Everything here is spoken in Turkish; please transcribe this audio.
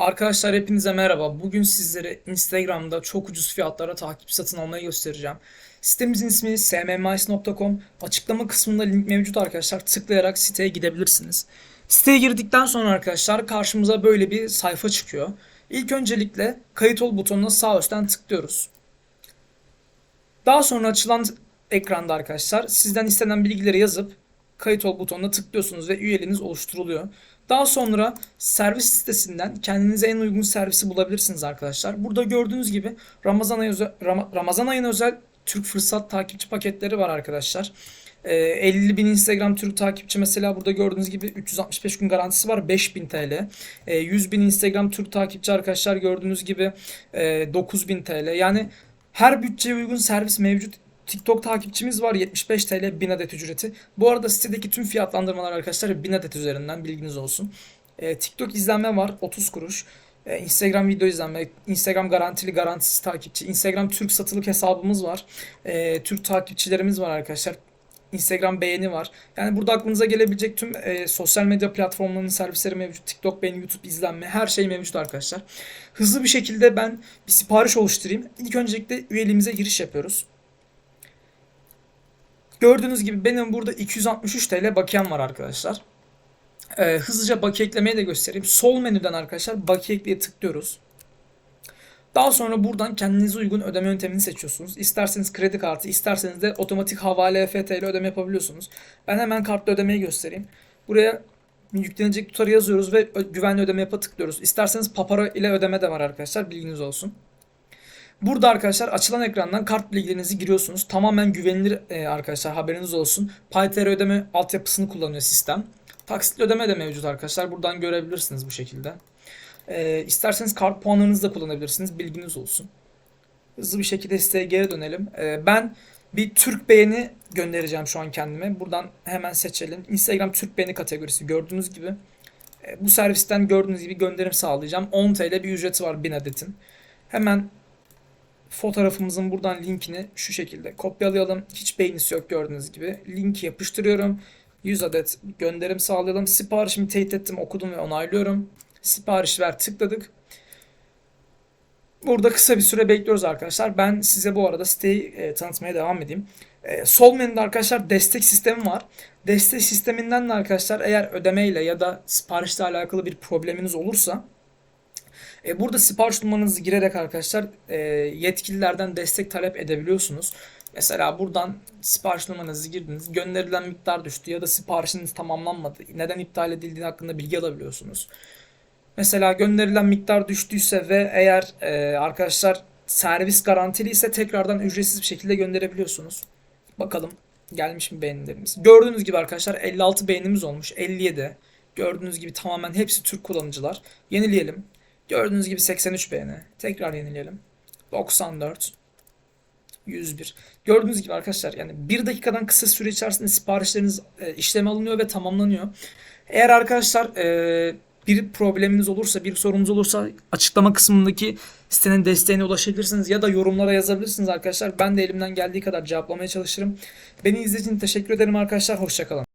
Arkadaşlar hepinize merhaba. Bugün sizlere Instagram'da çok ucuz fiyatlara takip satın almayı göstereceğim. Sitemizin ismi smmmice.com. Açıklama kısmında link mevcut arkadaşlar. Tıklayarak siteye gidebilirsiniz. Siteye girdikten sonra arkadaşlar karşımıza böyle bir sayfa çıkıyor. İlk öncelikle kayıt ol butonuna sağ üstten tıklıyoruz. Daha sonra açılan ekranda arkadaşlar sizden istenen bilgileri yazıp kayıt ol butonuna tıklıyorsunuz ve üyeliğiniz oluşturuluyor. Daha sonra servis listesinden kendinize en uygun servisi bulabilirsiniz arkadaşlar. Burada gördüğünüz gibi Ramazan ayı özel, Ram- Ramazan ayına özel Türk fırsat takipçi paketleri var arkadaşlar. Ee, 50 bin Instagram Türk takipçi mesela burada gördüğünüz gibi 365 gün garantisi var 5000 TL. Ee, 100 bin Instagram Türk takipçi arkadaşlar gördüğünüz gibi e, 9000 TL. Yani her bütçeye uygun servis mevcut. TikTok takipçimiz var 75 TL 1000 adet ücreti. Bu arada sitedeki tüm fiyatlandırmalar arkadaşlar 1000 adet üzerinden bilginiz olsun. Ee, TikTok izlenme var 30 kuruş. Ee, Instagram video izlenme, Instagram garantili garantisiz takipçi, Instagram Türk satılık hesabımız var. Ee, Türk takipçilerimiz var arkadaşlar. Instagram beğeni var. Yani burada aklınıza gelebilecek tüm e, sosyal medya platformlarının servisleri mevcut. TikTok beğeni, YouTube izlenme her şey mevcut arkadaşlar. Hızlı bir şekilde ben bir sipariş oluşturayım. İlk öncelikle üyeliğimize giriş yapıyoruz. Gördüğünüz gibi benim burada 263 TL bakiyem var arkadaşlar. Ee, hızlıca bakiye eklemeyi de göstereyim. Sol menüden arkadaşlar bakiye ekleye tıklıyoruz. Daha sonra buradan kendinize uygun ödeme yöntemini seçiyorsunuz. İsterseniz kredi kartı, isterseniz de otomatik havale EFT ile ödeme yapabiliyorsunuz. Ben hemen kartla ödemeyi göstereyim. Buraya yüklenecek tutarı yazıyoruz ve güvenli ödeme yapa tıklıyoruz. İsterseniz Papara ile ödeme de var arkadaşlar. Bilginiz olsun. Burada arkadaşlar açılan ekrandan kart bilgilerinizi giriyorsunuz. Tamamen güvenilir e, arkadaşlar haberiniz olsun. PayTR ödeme altyapısını kullanıyor sistem. Taksitli ödeme de mevcut arkadaşlar. Buradan görebilirsiniz bu şekilde. E, isterseniz kart puanlarınızı da kullanabilirsiniz. Bilginiz olsun. Hızlı bir şekilde siteye geri dönelim. E, ben bir Türk beğeni göndereceğim şu an kendime. Buradan hemen seçelim. Instagram Türk beğeni kategorisi gördüğünüz gibi. E, bu servisten gördüğünüz gibi gönderim sağlayacağım. 10 TL bir ücreti var 1000 adetin. Hemen fotoğrafımızın buradan linkini şu şekilde kopyalayalım. Hiç beğenisi yok gördüğünüz gibi. Linki yapıştırıyorum. 100 adet gönderim sağlayalım. Siparişimi teyit ettim, okudum ve onaylıyorum. Sipariş ver tıkladık. Burada kısa bir süre bekliyoruz arkadaşlar. Ben size bu arada siteyi e, tanıtmaya devam edeyim. E, sol menüde arkadaşlar destek sistemi var. Destek sisteminden de arkadaşlar eğer ödemeyle ya da siparişle alakalı bir probleminiz olursa e, burada sipariş numaranızı girerek arkadaşlar e, yetkililerden destek talep edebiliyorsunuz. Mesela buradan sipariş numaranızı girdiniz, gönderilen miktar düştü ya da siparişiniz tamamlanmadı. Neden iptal edildiği hakkında bilgi alabiliyorsunuz. Mesela gönderilen miktar düştüyse ve eğer e, arkadaşlar servis garantili ise tekrardan ücretsiz bir şekilde gönderebiliyorsunuz. Bakalım gelmiş mi beğenilerimiz. Gördüğünüz gibi arkadaşlar 56 beğenimiz olmuş. 57. Gördüğünüz gibi tamamen hepsi Türk kullanıcılar. Yenileyelim. Gördüğünüz gibi 83 beğeni. Tekrar yenileyelim. 94. 101. Gördüğünüz gibi arkadaşlar yani bir dakikadan kısa süre içerisinde siparişleriniz e, işleme alınıyor ve tamamlanıyor. Eğer arkadaşlar e, bir probleminiz olursa, bir sorunuz olursa açıklama kısmındaki sitenin desteğine ulaşabilirsiniz ya da yorumlara yazabilirsiniz arkadaşlar. Ben de elimden geldiği kadar cevaplamaya çalışırım. Beni izlediğiniz için teşekkür ederim arkadaşlar. Hoşçakalın.